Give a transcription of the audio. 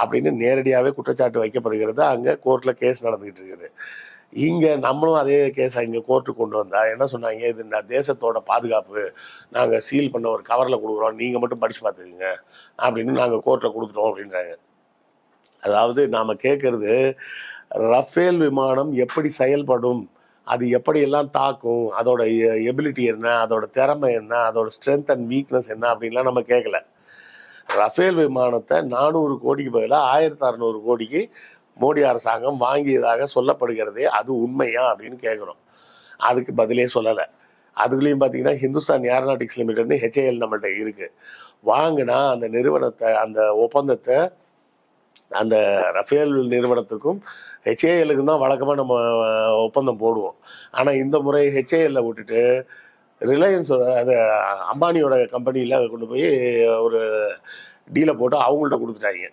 அப்படின்னு நேரடியாகவே குற்றச்சாட்டு வைக்கப்படுகிறது. அங்கே கோர்ட்டில் கேஸ் நடந்துகிட்டு இருக்குது. இங்கே நம்மளும் அதே கேஸை இங்கே கோர்ட்டுக்கு கொண்டு வந்தா என்ன சொன்னாங்க? இது நான் தேசத்தோட பாதுகாப்பு. நாங்கள் சீல் பண்ண ஒரு கவரில் கொடுக்குறோம். நீங்கள் மட்டும் படித்து பார்த்துக்குங்க. அப்படின்னு நாங்கள் கோர்ட்டில் கொடுத்துட்டோம் அப்படின்றாங்க. அதாவது நாம் கேட்குறது ரஃபேல் விமானம் எப்படி செயல்படும்? அது எப்படியெல்லாம் தாக்கும்? அதோட எபிலிட்டி என்ன? அதோட திறமை என்ன? அதோட ஸ்ட்ரென்த் அண்ட் வீக்னஸ் என்ன? அப்படின்லாம் நம்ம கேட்கல ரஃபேல் விமானத்தை நானூறு கோடிக்கு பதிலாக ஆயிரத்தி அறநூறு கோடிக்கு மோடி அரசாங்கம் வாங்கியதாக சொல்லப்படுகிறதே அது உண்மையா அப்படின்னு கேட்குறோம் அதுக்கு பதிலே சொல்லலை. அதுக்குள்ளேயும் பார்த்தீங்கன்னா ஹிந்துஸ்தான் ஏரோநாட்டிக்ஸ் லிமிடெட்னு ஹெச்ஏஎல் நம்மள்ட்ட இருக்குது வாங்கினா அந்த நிறுவனத்தை அந்த ஒப்பந்தத்தை அந்த ரஃபேல் நிறுவனத்துக்கும் ஹெச்ஏஎலுக்கும் தான் வழக்கமாக நம்ம ஒப்பந்தம் போடுவோம். ஆனால் இந்த முறை ஹெச்ஏஎல்ல விட்டுட்டு ரிலையன்ஸோட அது அம்பானியோட கம்பெனியில் கொண்டு போய் ஒரு டீலை போட்டு அவங்கள்ட்ட கொடுத்துட்டாங்க.